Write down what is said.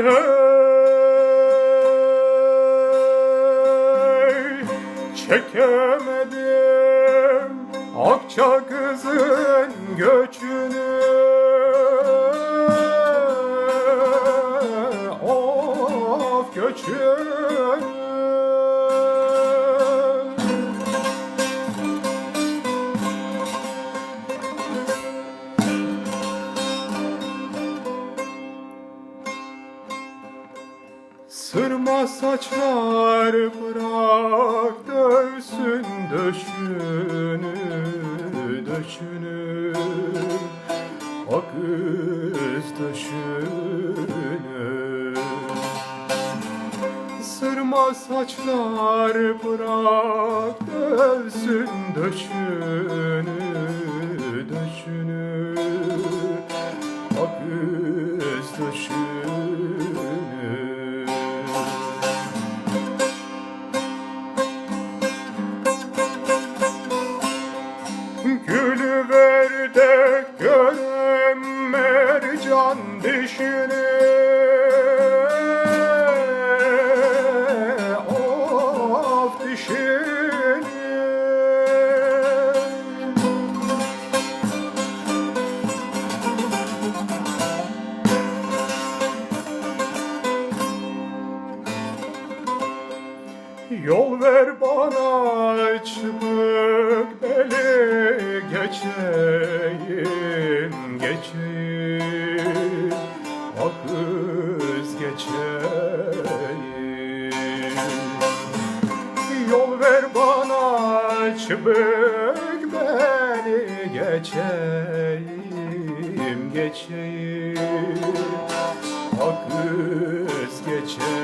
hey Çekemedim Akça kızın göçünü. Of göçünü Sırma saçlar bırak dövsün döşünü döşünü. O kız döşünü. Sırma saçlar bırak dövsün döşünü döşünü Gülü ver de görem mercan dişini. Of Yol ver bana beli geçeyim geçeyim. O kız geçeyim. Yol ver bana çıbık beli geçeyim geçeyim. O kız geçeyim